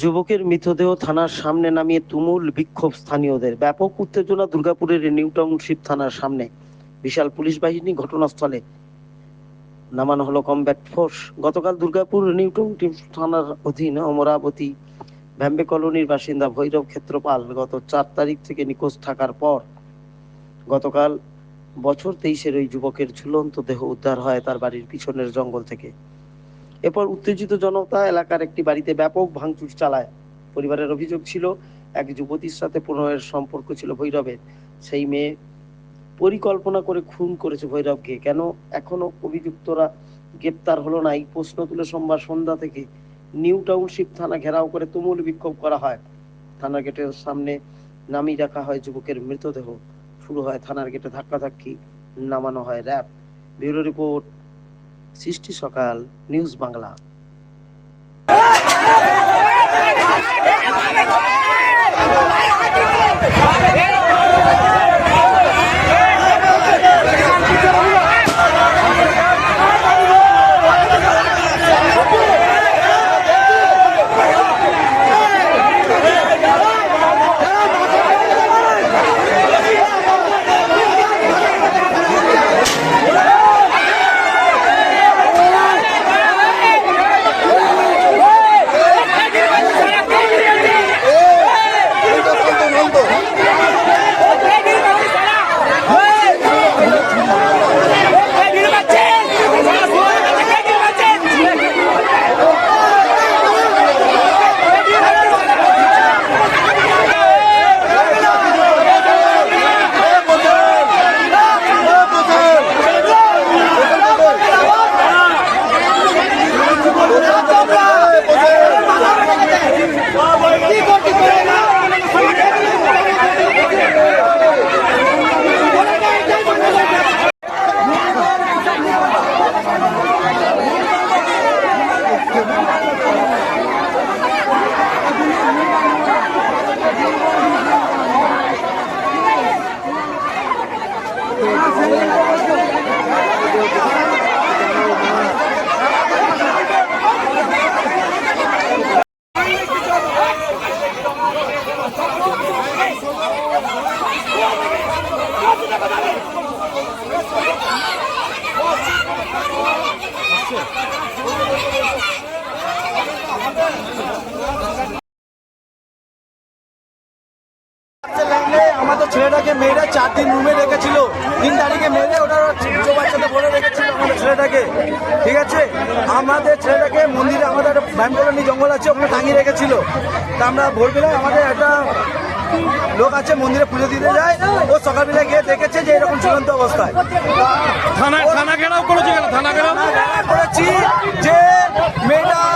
যুবকের মৃতদেহ থানার সামনে নামিয়ে তুমুল বিক্ষোভ স্থানীয়দের। ব্যাপক উত্তেজনা দুর্গাপুরের নিউ টাউনশিপ থানার সামনে। বিশাল পুলিশ বাহিনী ঘটনাস্থলে নামানো হলো কমব্যাট ফোর্স গতকাল দুর্গাপুর নিউ টাউনশিপ থানার অধীন অমরাবতী ভ্যাম্বে কলোনির বাসিন্দা ভৈরব ক্ষেত্রপাল গত চার তারিখ থেকে নিখোঁজ থাকার পর গতকাল বছর তেইশের ওই যুবকের ঝুলন্ত দেহ উদ্ধার হয় তার বাড়ির পিছনের জঙ্গল থেকে। এরপর উত্তেজিত জনতা এলাকার একটি বাড়িতে ব্যাপক ভাঙচুর চালায়। পরিবারের অভিযোগ ছিল, এক যুবতীর সাথে প্রণয়ের সম্পর্ক ছিল ভৈরবের। সেই মেয়ে পরিকল্পনা করে খুন করেছে ভৈরবকে। কেন এখনও অভিযুক্তরা গ্রেপ্তার হলো না? এই প্রশ্ন তুলে সোমবার সন্ধ্যা থেকে নিউ টাউনশিপ থানা ঘেরাও করে তুমুল বিক্ষোভ করা হয়। থানা গেটের সামনে নামিয়ে রাখা হয় যুবকের মৃতদেহ। শুরু হয় থানার গেটে ধাক্কাধাক্কি, নামানো হয় র্যাব। ব্যুরো রিপোর্ট সৃষ্টি সকাল নিউজ বাংলা। আমাদের ছেলেটাকে মেয়েরা চার দিন রুমে রেখেছিল। তিন তারিখে মেরে ওটা বাচ্চাতে ভরে রেখেছিল আমাদের ছেলেটাকে। ঠিক আছে? আমাদের ছেলেটাকে মন্দিরে আমাদের একটা ব্যায়াম কলোনি জঙ্গল আছে ওখানে টাঙিয়ে রেখেছিল। তা আমরা ভোরবেলায় আমাদের একটা লোক আছে মন্দিরে পুজো দিতে যায়। ও সকালবেলা গিয়ে দেখেছে যে এরকম ঝুলন্ত অবস্থায়। থানা থানা ঘেরাও করেছে থানা ঘেরাও? করেছি যে মেয়েটার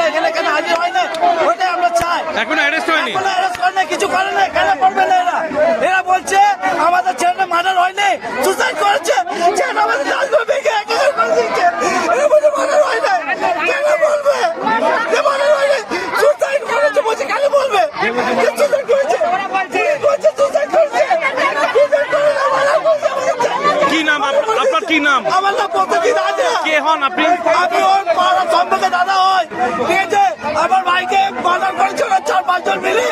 না এখানে কেন হাজির হয় না? ওটাই আমরা চাই। এখনও অ্যারেস্ট হয়নি। এখনও arrest করে না কিছু করে না কেন করবে না এরা? এরা বলছে আমাদের ছেলেটা মার্ডার হয়নি সুসাইড করেছে ছেলেটা আমাদের লাশগুলো ভেঙে একেবারে করে দিচ্ছে এরা বলছে মার্ডার হয় না কেন বলবে যে মার্ডার হয় না সুসাইড করেছে বলছে কেন বলবে যে সুসাইড করেছে পুলিশ বলছে সুসাইড করেছে সুসাইড করে না মার্ডার করছে আমাদের ছেলে। কি নাম আপ- আপনার কি নাম? আমার নাম প্রতিদিন আছে কে হন আপনি? আমি ওর পাড়ার সম্পর্কে দাদা হই। ঠিক আছে আমার ভাইকে মার্ডার করেছে ওরা চার পাঁচজন মিলে।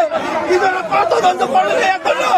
কি ওরা কত তদন্ত করে এখনও